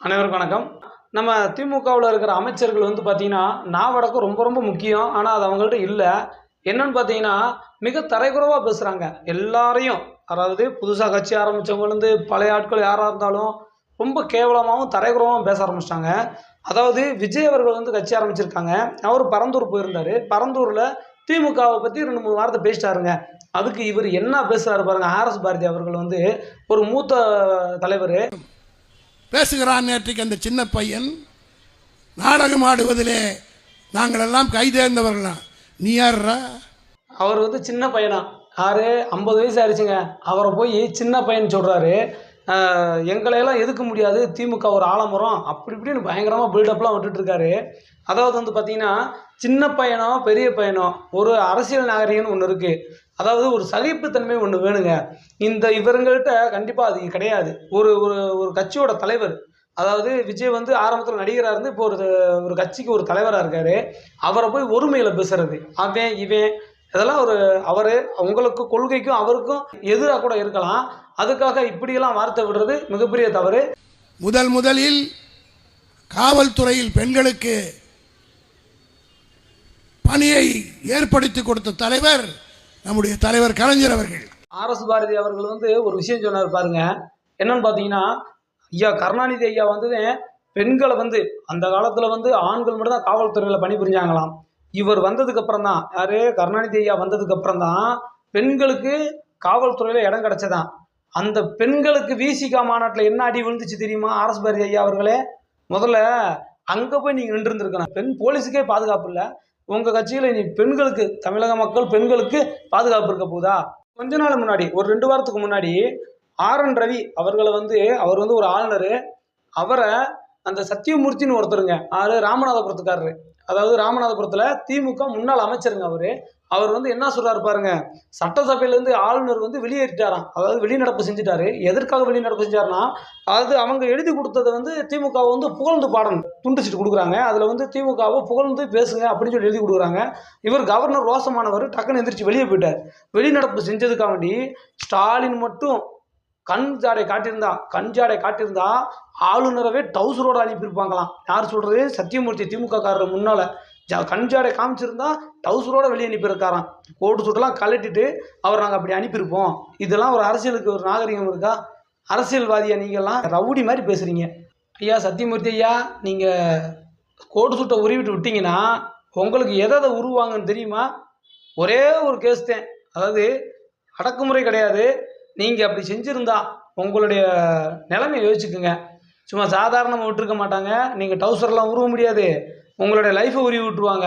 அனைவருக்கும் வணக்கம். நம்ம திமுகவில் இருக்கிற அமைச்சர்கள் வந்து பார்த்திங்கன்னா நாவடக்கம் ரொம்ப ரொம்ப முக்கியம். ஆனால் அது அவங்கள்ட்ட இல்லை. என்னன்னு பார்த்தீங்கன்னா மிக தரைக்குறவாக பேசுகிறாங்க எல்லாரையும் அதாவது புதுசாக கட்சி ஆரம்பித்தவங்கலேருந்து பழைய ஆட்கள் யாராக இருந்தாலும் ரொம்ப கேவலமாகவும் தரைக்குறவாகவும் பேச ஆரம்பிச்சிட்டாங்க. அதாவது விஜய் அவர்கள் வந்து கட்சி ஆரம்பிச்சிருக்காங்க. அவர் பரந்தூர் போயிருந்தார். பரந்தூரில் திமுகவை பற்றி ரெண்டு மூணு வாரத்தை பேசிட்டாருங்க. அதுக்கு இவர் என்ன பேசுகிறாரு பாருங்க ஆர்எஸ் பாரதி அவர்கள் வந்து ஒரு மூத்த தலைவர். பேசுகிறான் நேற்றைக்கு அந்த சின்ன பையன். நாடகம் ஆடுவதிலே நாங்கள் எல்லாம் கைதேர்ந்தவர்களா? நீ யார்ரா? அவர் வந்து சின்ன பையனா? யாரு ஐம்பது வயசு ஆயிடுச்சுங்க. அவரை போய் சின்ன பையன் சொல்கிறாரு எங்களையெல்லாம் எதுக்க முடியாது. திமுக ஒரு ஆலமரம். அப்படி இப்படின்னு பயங்கரமாக பில்டப்லாம் விட்டுட்ருக்காரு அதாவது வந்து பார்த்திங்கன்னா சின்ன பையனோ பெரிய பையனோ ஒரு அரசியல் நாகரிகம்னு ஒன்று இருக்குது அதாவது ஒரு சகிப்புத்தன்மை ஒன்று வேணுங்க. இந்த இவருங்கள்ட்ட கண்டிப்பாக அது கிடையாது. ஒரு ஒரு ஒரு கட்சியோட தலைவர் அதாவது விஜய் வந்து ஆரம்பத்தில் நடிகராக இருந்து இப்போ ஒரு ஒரு கட்சிக்கு ஒரு தலைவராக இருக்காரு. அவரை போய் ஒருமையில் பேசுறது. அவன் இவன் இதெல்லாம் ஒரு அவர் உங்களுக்கு கொள்கைக்கும் அவருக்கும் எதிராக கூட இருக்கலாம். அதுக்காக இப்படியெல்லாம் வார்த்தை விடுறது மிகப்பெரிய தவறு. முதல் முதலில் காவல்துறையில் பெண்களுக்கு பணியை ஏற்படுத்தி கொடுத்த தலைவர் நம்முடைய தலைவர் கலைஞர் அவர்கள். ஆர்எஸ் பாரதி அவர்கள் வந்து ஒரு விஷயம் சொன்னார் பாருங்க. என்னன்னு பார்த்தீங்கன்னா ஐயா கருணாநிதி ஐயா வந்து பெண்களை வந்து அந்த காலத்தில் வந்து ஆண்கள் மட்டும் தான் காவல்துறையில் பணிபுரிஞ்சாங்களாம். இவர் வந்ததுக்கு அப்புறம் தான் யாரு? கருணாநிதி ஐயா வந்ததுக்கு அப்புறம் தான் பெண்களுக்கு காவல்துறையில் இடம் கிடைச்சதான். அந்த பெண்களுக்கு விசிகா மாநாட்டில் என்ன அடி விழுந்துச்சு தெரியுமா? ஆர்எஸ் பாரதி ஐயா அவர்களே? முதல்ல அங்கே போய் நீங்கள் நின்றுருந்துருக்கணும். பெண் போலீஸுக்கே பாதுகாப்பு இல்லை. உங்கள் கட்சியில் நீ பெண்களுக்கு தமிழக மக்கள் பெண்களுக்கு பாதுகாப்பு இருக்க போதா? கொஞ்ச நாள் முன்னாடி ஒரு ரெண்டு வாரத்துக்கு முன்னாடி ஆர் என் ரவி அவர்களை வந்து அவர் வந்து ஒரு ஆளுநர். அவரை அந்த சத்தியமூர்த்தின்னு ஒருத்தருங்க. ஆறு ராமநாதபுரத்துக்காரரு. அதாவது ராமநாதபுரத்தில் திமுக முன்னாள் அமைச்சருங்க அவர். அவர் வந்து என்ன சொல்கிறாரு பாருங்க சட்டசபையிலேருந்து ஆளுநர் வந்து வெளியேறிட்டாராம். அதாவது வெளிநடப்பு செஞ்சுட்டாரு. எதற்காக வெளிநடப்பு செஞ்சாருன்னா அதாவது அவங்க எழுதி கொடுத்ததை வந்து திமுக வந்து புகழ்ந்து பாடணும். துண்டு சீட்டு கொடுக்குறாங்க. அதில் வந்து திமுகவை புகழ்ந்து பேசுங்க அப்படின்னு சொல்லி எழுதி கொடுக்குறாங்க. இவர் கவர்னர் ரோசமானவர் டக்குன்னு எந்திரிச்சு வெளியே போயிட்டார். வெளிநடப்பு செஞ்சதுக்காக வேண்டி ஸ்டாலின் மட்டும் கண் ஜாடை காட்டியிருந்தா கண் ஜாடை காட்டியிருந்தா ஆளுநரவே டவுசரோடு அனுப்பியிருப்பாங்களாம். யார் சொல்கிறது சத்தியமூர்த்தி திமுக காரர் முன்னால. ஜா கண் ஜாடை காமிச்சிருந்தா டவுசரோடு வெளியே அனுப்பியிருக்காராம். கோட்டு சுட்டெல்லாம் கலட்டிட்டு அவர் நாங்கள் அப்படி அனுப்பியிருப்போம். இதெல்லாம் ஒரு அரசியலுக்கு ஒரு நாகரிகம் இருக்கா? அரசியல்வாதியை நீங்கள்லாம் ரவுடி மாதிரி பேசுகிறீங்க ஐயா சத்தியமூர்த்தி ஐயா நீங்கள் கோட்டு சுட்டை உருவிட்டு விட்டீங்கன்னா உங்களுக்கு எதை எதை உருவாங்கன்னு தெரியுமா? ஒரே ஒரு கேஸ் தான். அதாவது அடக்குமுறை கிடையாது. நீங்கள் அப்படி செஞ்சுருந்தா உங்களுடைய நிலைமையை யோசிச்சுக்குங்க. சும்மா சாதாரணமாக விட்டுருக்க மாட்டாங்க. நீங்கள் டவுசர்லாம் உருவ முடியாது. உங்களுடைய லைஃப்பை உருவி விட்டுருவாங்க.